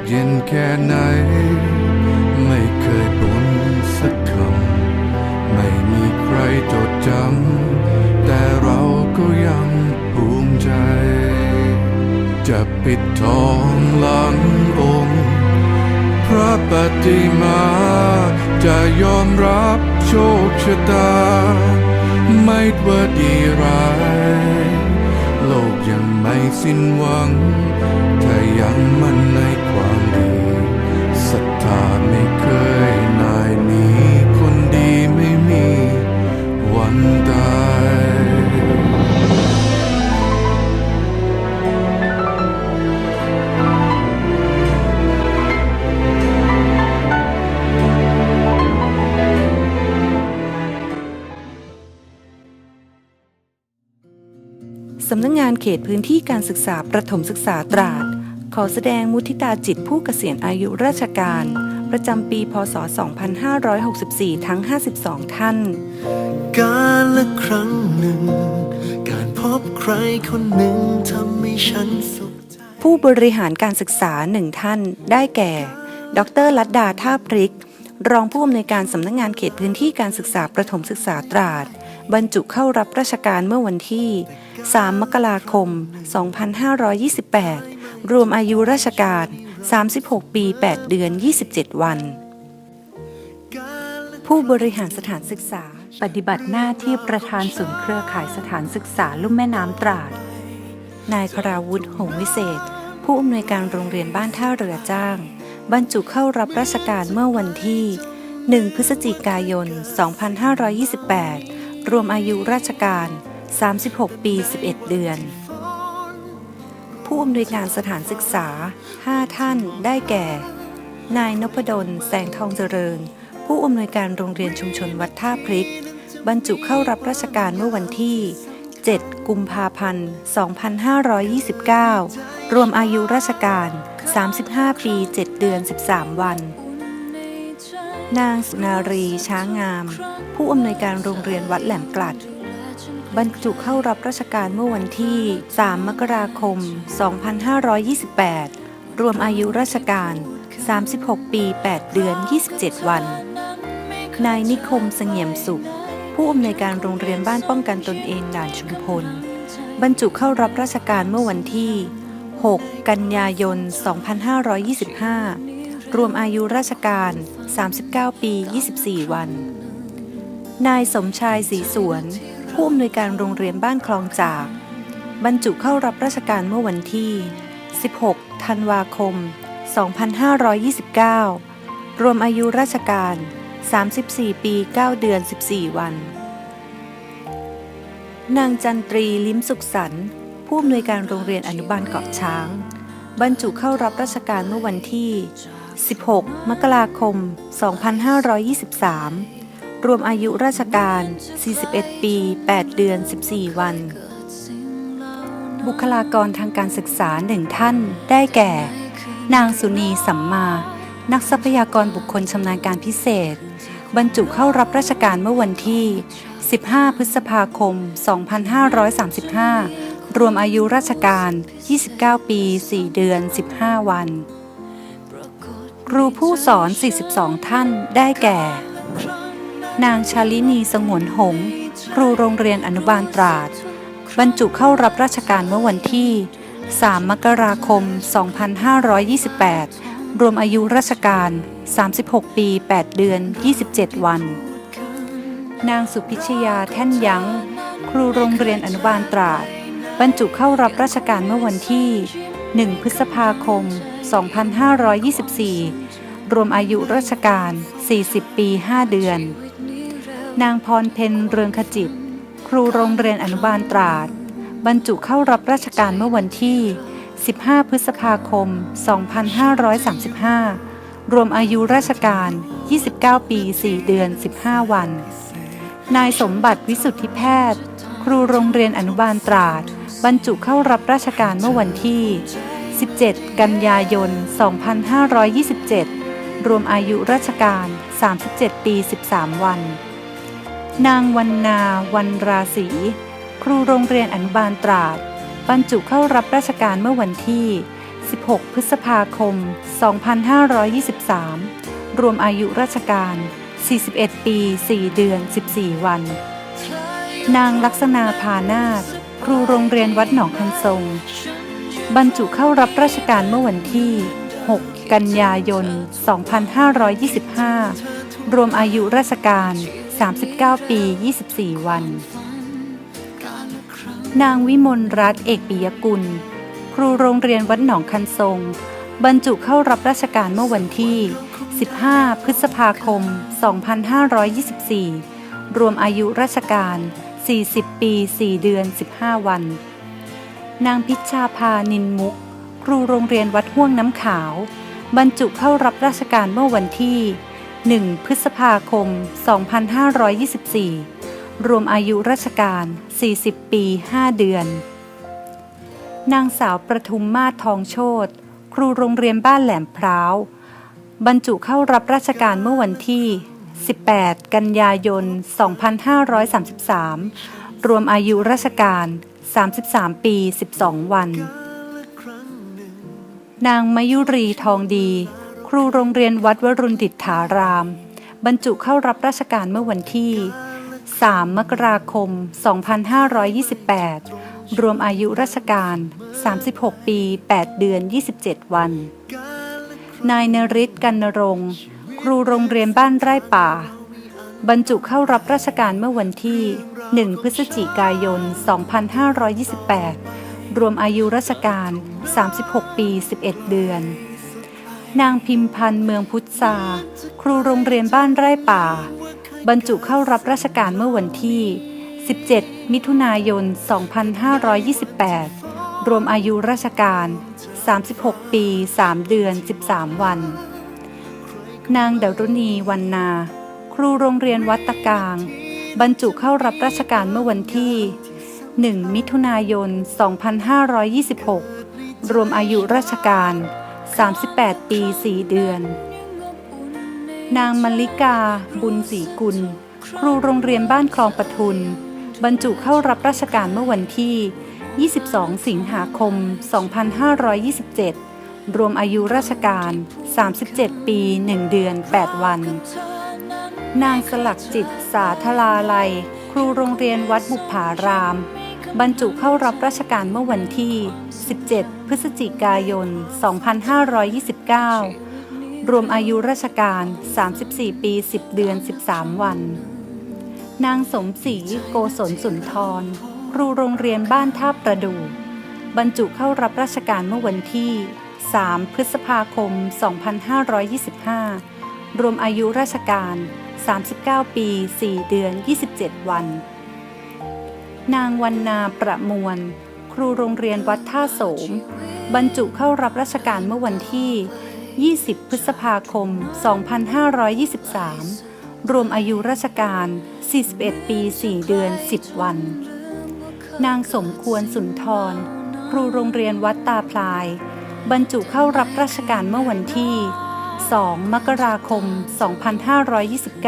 ากเย็นแค่ไหน ไม่เคยบ่นสักคำ ไม่มีใครจดจำ แต่เราก็ยังภูมิใจ จะปิดทองหลังองค์ พระปฏิมา จะยอมรับโชคชะตา ไม่ว่าดีร้าย ไม่สิ้นหวัง ถ้ายังมั่นในความดีศรัทธาไม่เคย เขตพื้นที่การศึกษาประถมศึกษาตราด ขอแสดงมุทิตาจิตผู้เกษียณอายุราชการ ประจำปี พศ 2564 ทั้ง 52 ท่าน การละครั้งหนึ่ง การพบใครคนหนึ่งทำให้ฉันสุขใจผู้บริหารการศึกษาหนึ่งท่าน ได้แก่ ดรลัดดาท่าพริก รองผู้อำนวยการสำนักงงานเขตพื้นที่การศึกษาประถมศึกษาตราด บรรจุเข้ารับราชการเมื่อวันที่ 3 มกราคม 2528 รวมอายุราชการ 36 ปี 8 เดือน 27 วัน ผู้บริหารสถานศึกษา ปฏิบัติหน้าที่ประธานศูนย์เครือข่ายสถานศึกษาลุ่มแม่น้ำตราด นายคราวุฒิหงวิเศษ ผู้อำนวยการโรงเรียนบ้านท่าเรือจ้าง บรรจุเข้ารับราชการเมื่อวันที่ 1 พฤศจิกายน 2528 รวมอายุราชการ 36 ปี 11 เดือน ผู้อำนวยการสถานศึกษา 5 ท่านได้แก่ นายนพดล แสงทองเจริญ ผู้อำนวยการโรงเรียนชุมชนวัดท่าพริก บรรจุเข้ารับราชการเมื่อวันที่ 7 กุมภาพันธ์ 2529 รวมอายุราชการ 35 ปี 7 เดือน 13 วัน นางสุนารี ช้างงาม ผู้อำนวยการโรงเรียนวัดแหลมกลัด บรรจุเข้ารับราชการเมื่อวันที่ 3 มกราคม 2528 รวมอายุราชการ 36 ปี 8 เดือน 27 วัน นายนิคมเสงี่ยมสุข ผู้อำนวยการโรงเรียนบ้านป้องกันตนเองด่านชุมพล บรรจุเข้ารับราชการเมื่อวันที่ 6 กันยายน 2525 รวมอายุราชการ 39 ปี 24 วัน นายสมชายศรีสวน ผู้อำนวยการโรงเรียนบ้านคลองจาก บรรจุเข้ารับราชการเมื่อวันที่ 16 ธันวาคม 2529 รวมอายุราชการ 34 ปี 9 เดือน 14 วัน นางจันตรีลิ้มสุขสันต์ผู้อำนวยการโรงเรียนอนุบาลเกาะช้าง บรรจุเข้ารับราชการเมื่อวันที่ 16 มกราคม 2523 รวมอายุราชการ 41 ปี 8 เดือน 14 วัน บุคลากรทางการศึกษาหนึ่งท่านได้แก่ นางสุนีสัมมา นักทรัพยากรบุคคลชำนาญการพิเศษ บรรจุเข้ารับราชการเมื่อวันที่ 15 พฤษภาคม 2535 รวมอายุราชการ 29 ปี 4 เดือน 15 วัน ครูผู้สอน 42 ท่านได้แก่ นางชาลินีสงวนหง ครูโรงเรียนอนุบาลตราด บรรจุเข้ารับราชการเมื่อวันที่ 3 มกราคม 2528 รวมอายุราชการ 36 ปี 8 เดือน 27 วัน นางสุพิชยาแท่นยั้ง ครูโรงเรียนอนุบาลตราด บรรจุเข้ารับราชการเมื่อวันที่ 1 พฤษภาคม 2524 รวมอายุราชการ 40 ปี 5 เดือน นางพรเพนเรืองขจิต ครูโรงเรียนอนุบาลตราด บรรจุเข้ารับราชการเมื่อวันที่ 15 พฤษภาคม 2535 รวมอายุราชการ 29 ปี 4 เดือน 15 วัน นายสมบัติวิสุทธิแพทย์ ครูโรงเรียนอนุบาลตราด บรรจุเข้ารับราชการเมื่อวันที่17 กันยายน 2527 รวมอายุราชการ 37 ปี 13 วัน นางวันนา วันราศี ครูโรงเรียนอนุบาลตราด บรรจุเข้ารับราชการเมื่อวันที่ 16 พฤษภาคม 2523 รวมอายุราชการ 41 ปี 4 เดือน 14 วัน นางลักษณาพานาค ครูโรงเรียนวัดหนองคันทรง บรรจุเข้ารับราชการเมื่อวันที่ 6 กันยายน 2525 รวมอายุราชการ 39 ปี 24 วัน นางวิมลรัตน์เอกปิยกุล ครูโรงเรียนวัดหนองคันทรง บรรจุเข้ารับราชการเมื่อวันที่ 15 พฤษภาคม 2524 รวมอายุราชการ 40 ปี 4 เดือน 15 วัน นางพิชชาพานินมุกครูโรงเรียนวัดห่วงน้ำขาว บรรจุเข้ารับราชการเมื่อวันที่ 1 พฤษภาคม 2524 รวมอายุราชการ 40 ปี 5 เดือน นางสาวประทุมมาศทองโชตครูโรงเรียนบ้านแหลมพร้าว บรรจุเข้ารับราชการเมื่อวันที่ 18 กันยายน 2533 รวมอายุราชการ 33 ปี 12 วัน นางมยุรีทองดี ครูโรงเรียนวัดวรุณดิษฐาราม บรรจุเข้ารับราชการเมื่อวันที่ 3 มกราคม 2528 รวมอายุราชการ 36 ปี 8 เดือน 27 วัน นายนริศกันนรงค์ ครูโรงเรียนบ้านไร่ป่า บรรจุเข้ารับราชการเมื่อวันที่ 1 พฤศจิกายน 2528 รวมอายุราชการ 36 ปี 11 เดือน นางพิมพันธ์เมืองพุทธาครูโรงเรียนบ้านไร่ป่า บรรจุเข้ารับราชการเมื่อวันที่ 17 มิถุนายน 2528 รวมอายุราชการ 36 ปี 3 เดือน 13 วัน นางเดรุณีวันนา ครูโรงเรียนวัดตะกาง บรรจุเข้ารับราชการเมื่อวันที่ 1 มิถุนายน 2526 รวมอายุราชการ 38 ปี 4 เดือน นางมลิกา บุญศรีกุล ครูโรงเรียนบ้านคลองปทุน บรรจุเข้ารับราชการเมื่อวันที่ 22 สิงหาคม 2527 รวมอายุราชการ 37 ปี 1 เดือน 8 วัน นางสลักจิตสาธลาลัย ครูโรงเรียนวัดบุปผาราม บรรจุเข้ารับราชการเมื่อวันที่ 17 พฤศจิกายน 2529 รวมอายุราชการ 34 ปี 10 เดือน 13 วัน นางสมศรีโกศลสุนทร ครูโรงเรียนบ้านท่าประดู บรรจุเข้ารับราชการเมื่อวันที่ 3 พฤษภาคม 2525 รวมอายุราชการ 39 ปี 4 เดือน 27 วัน นางวันนาประมวล ครูโรงเรียนวัดท่าโสม บรรจุเข้ารับราชการเมื่อวันที่ 20 พฤษภาคม 2523 รวมอายุราชการ 41 ปี 4 เดือน 10 วัน นางสมควรสุนทร ครูโรงเรียนวัดตาพลาย บรรจุเข้ารับราชการเมื่อวันที่ 2 มกราคม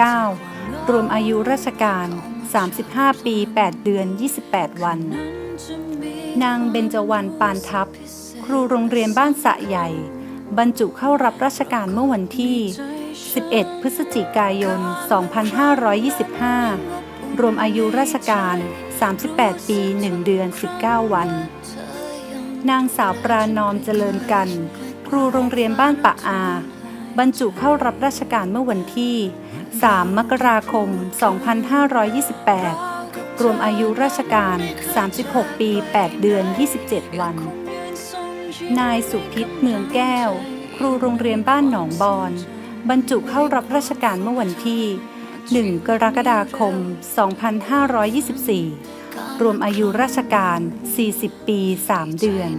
2529 รวมอายุราชการ 35 ปี 8 เดือน 28 วัน นางเบญจวรรณปานทัพ ครูโรงเรียนบ้านสะใหญ่ บรรจุเข้ารับราชการเมื่อวันที่ 11 พฤศจิกายน 2525 รวมอายุราชการ 38 ปี 1 เดือน 19 วัน นางสาวปรานอมเจริญกัน ครูโรงเรียนบ้านปะอา บรรจุเข้ารับราชการเมื่อวันที่ 3 มกราคม 2528 รวมอายุราชการ 36 ปี 8 เดือน 27 วัน นายสุพิษเมืองแก้ว ครูโรงเรียนบ้านหนองบอน บรรจุเข้ารับราชการเมื่อวันที่ 1 กรกฎาคม 2524 รวมอายุราชการ 40 ปี 3 เดือน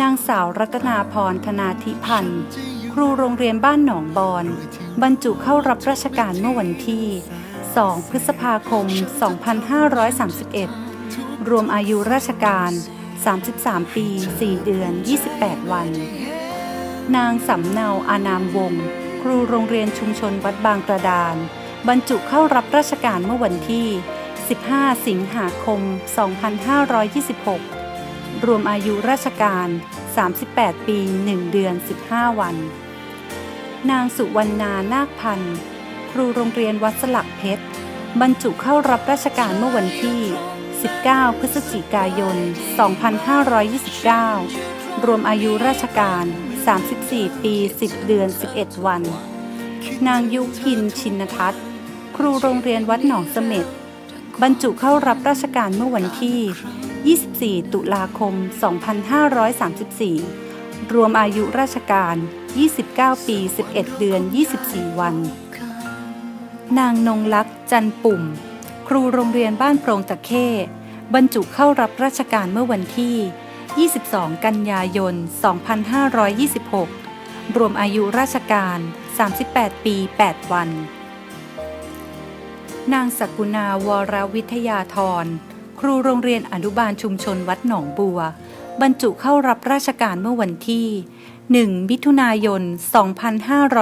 นางสาวรัตนาพรธนาธิพันธ์ ครูโรงเรียนบ้านหนองบอน บรรจุเข้ารับราชการเมื่อวันที่ 2 พฤษภาคม 2531 รวมอายุราชการ 33 ปี 4 เดือน 28 วัน นางสำเนาอานามวงศ์ครูโรงเรียนชุมชนวัดบางกระดาน บรรจุเข้ารับราชการเมื่อวันที่ 15 สิงหาคม 2526 รวมอายุราชการ 38 ปี 1 เดือน 15 วัน นางสุวรรณานาคพันธ์ ครูโรงเรียนวัดสลักเพชร บรรจุเข้ารับราชการเมื่อวันที่ 19 พฤศจิกายน 2529 รวมอายุราชการ 34 ปี 10 เดือน 11 วัน นางยุพินชินทัศน์ ครูโรงเรียนวัดหนองเสม็ดบรรจุเข้ารับราชการเมื่อวันที่ 24 ตุลาคม 2534 รวมอายุราชการ 29 ปี 11 เดือน 24 วัน นางนงลักษณ์จันปุ่ม ครูโรงเรียนบ้านโปรงตะเข้บรรจุเข้ารับราชการเมื่อวันที่ 22 กันยายน 2526 รวมอายุราชการ 38 ปี 8 วัน นางสกุณาวรวิทยาธร ครูโรงเรียนอนุบาลชุมชนวัดหนองบัว บรรจุเข้ารับราชการเมื่อวันที่ 1มิถุนายน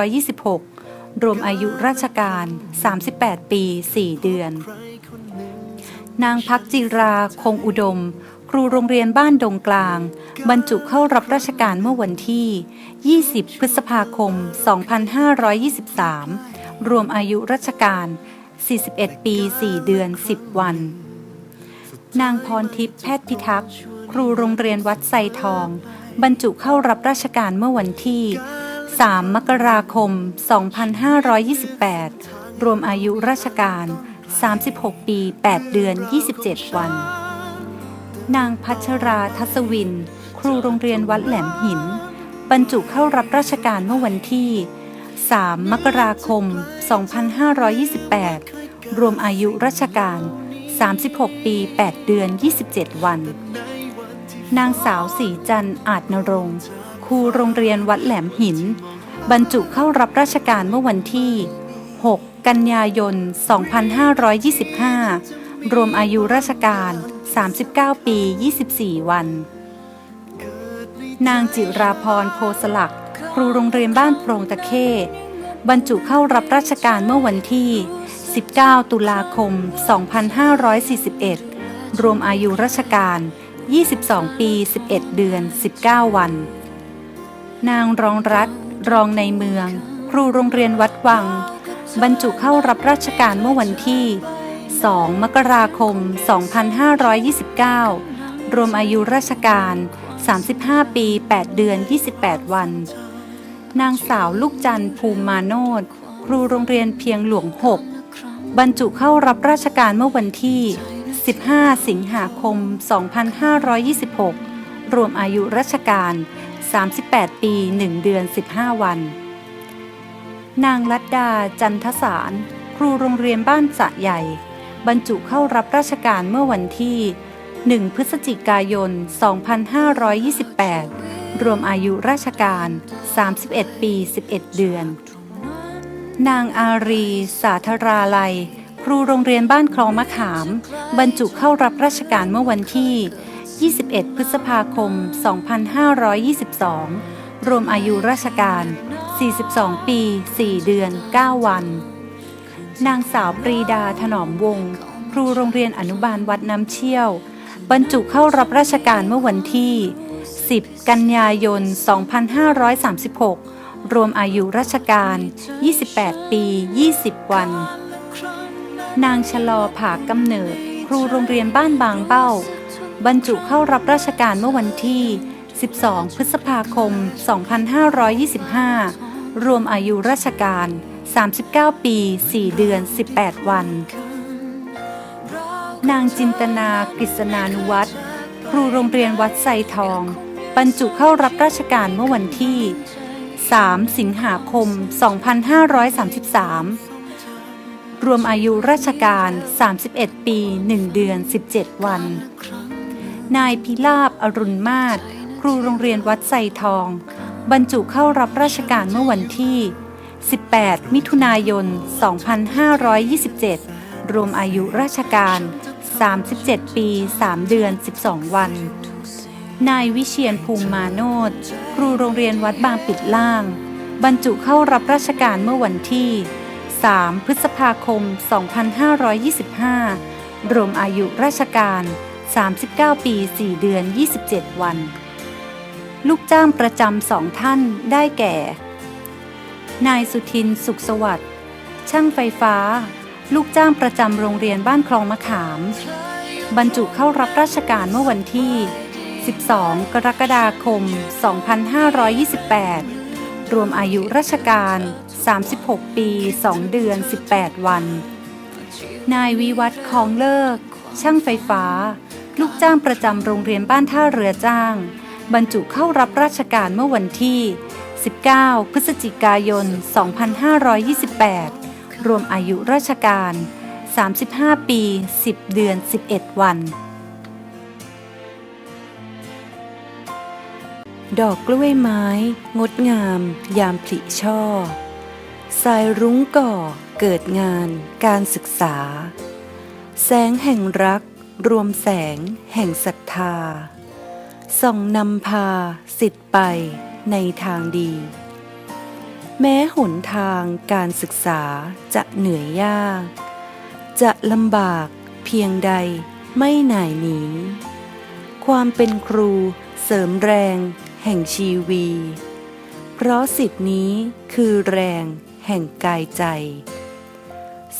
2526 รวมอายุราชการ 38 ปี 4 เดือน นางพักจิราคงอุดม ครูโรงเรียนบ้านดงกลาง บรรจุเข้ารับราชการเมื่อวันที่ 20 พฤษภาคม 2523 รวมอายุราชการ 41 ปี 4 เดือน 10 วัน นางพรทิพย์แพทย์พิทักษ์ ครูโรงเรียนวัดไซทอง บรรจุเข้ารับราชการเมื่อวันที่ 3 มกราคม 2528 รวมอายุราชการ 36 ปี 8 เดือน 27 วัน นางพัชราทัศวิน ครูโรงเรียนวัดแหลมหิน บรรจุเข้ารับราชการเมื่อวันที่ 3 มกราคม 2528 รวมอายุราชการ 36 ปี 8 เดือน 27 วัน นางสาวสีจันอาจนรงค์ครูโรงเรียนวัดแหลมหิน บรรจุเข้ารับราชการเมื่อวันที่ 6 กันยายน 2525 รวมอายุราชการ 39 ปี 24 วัน นางจิราพรโพสลัก ครูโรงเรียนบ้านโปรงตะเข้บรรจุเข้ารับราชการเมื่อวันที่ 19 ตุลาคม 2541 รวมอายุราชการ 22 ปี 11 เดือน 19 วัน นางรองรัตน์รองในเมือง ครูโรงเรียนวัดวัง บรรจุเข้ารับราชการเมื่อวันที่ 2 มกราคม 2529 รวมอายุราชการ 35 ปี 8 เดือน 28 วัน นางสาวลูกจันทร์ภูมิมาโนดครูโรงเรียนเพียงหลวง 6 บรรจุเข้ารับราชการเมื่อวันที่ 15 สิงหาคม 2526 รวมอายุราชการ 38 ปี 1 เดือน 15 วัน นางลัดดาจันทสาร ครูโรงเรียนบ้านสะใหญ่ บรรจุเข้ารับราชการเมื่อวันที่ 1 พฤศจิกายน 2528 รวมอายุราชการ 31 ปี 11 เดือน นางอารี สาธราลัย ครูโรงเรียนบ้านคลองมะขาม บรรจุเข้ารับราชการเมื่อวันที่ 21 พฤษภาคม 2522 รวมอายุราชการ 42 ปี 4 เดือน 9 วัน นางสาวปรีดาถนอมวงศ์ครูโรงเรียนอนุบาลวัดน้ำเชี่ยว บรรจุเข้ารับราชการเมื่อวันที่ 10 กันยายน 2536 รวมอายุราชการ 28 ปี 20 วัน นางชะลอผากำเนิด ครูโรงเรียนบ้านบางเบ้า บรรจุเข้ารับราชการเมื่อวันที่ 12 พฤษภาคม 2525 รวมอายุราชการ 39 ปี 4 เดือน 18 วัน นางจินตนากฤษณานุวัตรครูโรงเรียนวัดไซทอง บรรจุเข้ารับราชการเมื่อวันที่ 3 สิงหาคม 2533 รวมอายุราชการ 31 ปี 1 เดือน 17 วัน นายพิลาบอรุณมาศครูโรงเรียนวัดไซทอง บรรจุเข้ารับราชการเมื่อวันที่ 18 มิถุนายน 2527 รวมอายุราชการ 37 ปี 3 เดือน 12 วัน นายวิเชียนภูมิมาโนดครูโรงเรียนวัดบางปิดล่าง บรรจุเข้ารับราชการเมื่อวันที่ 3 พฤษภาคม 2525 รวมอายุราชการ 39 ปี 4 เดือน 27 วัน ลูกจ้างประจำสองท่านได้แก่ นายสุทินสุขสวัสดิ์ ช่างไฟฟ้า ลูกจ้างประจำโรงเรียนบ้านคลองมะขาม บรรจุเข้ารับราชการเมื่อวันที่ 12 กรกฎาคม 2528 รวมอายุราชการ 36 ปี 2 เดือน 18 วัน นายวิวัฒน์คองเลิก ช่างไฟฟ้า ลูกจ้างประจำโรงเรียนบ้านท่าเรือจ้าง บรรจุเข้ารับราชการเมื่อวันที่ 19 พฤศจิกายน 2528 รวมอายุราชการ 35 ปี 10 เดือน 11 วัน ดอกกล้วยไม้ งดงาม ยามผลิช่อ สายรุ้งก่อเกิดงานการศึกษา แสงแห่งรัก รวมแสงแห่งศรัทธา ส่องนำพาสิทธิ์ไปในทางดี แม้หนทางการศึกษาจะเหนื่อยยาก จะลำบากเพียงใดไม่หน่ายหนี ความเป็นครูเสริมแรงแห่งชีวี เพราะสิทธินี้คือแรง แห่งกายใจ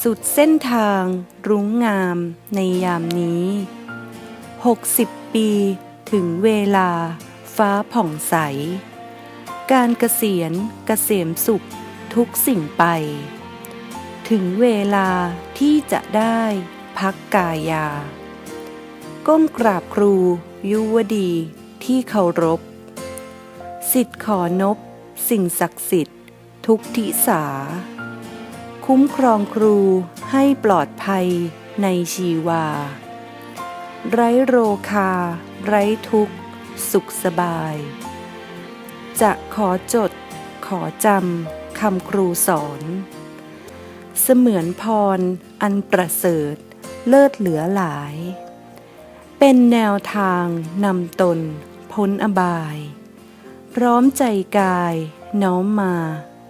สุดเส้นทางรุ้งงามในยามนี้ 60 ปีถึงเวลาฟ้าผ่องใส การเกษียณเกษมสุขทุกสิ่งไป ถึงเวลาที่จะได้พักกายา ก้มกราบครูยุวดีที่เคารพ สิทธิ์ขอนบสิ่งศักดิ์สิทธิ์ ทุกทิสา คุ้มครองครูให้ปลอดภัยในชีวา ไร้โรคา ไร้ทุกข์ สุขสบาย จะขอจด ขอจำคำครูสอน เสมือนพรอันประเสริฐ เลิศเหลือหลาย เป็นแนวทางนำตนพ้นอบาย พร้อมใจกายน้อมมา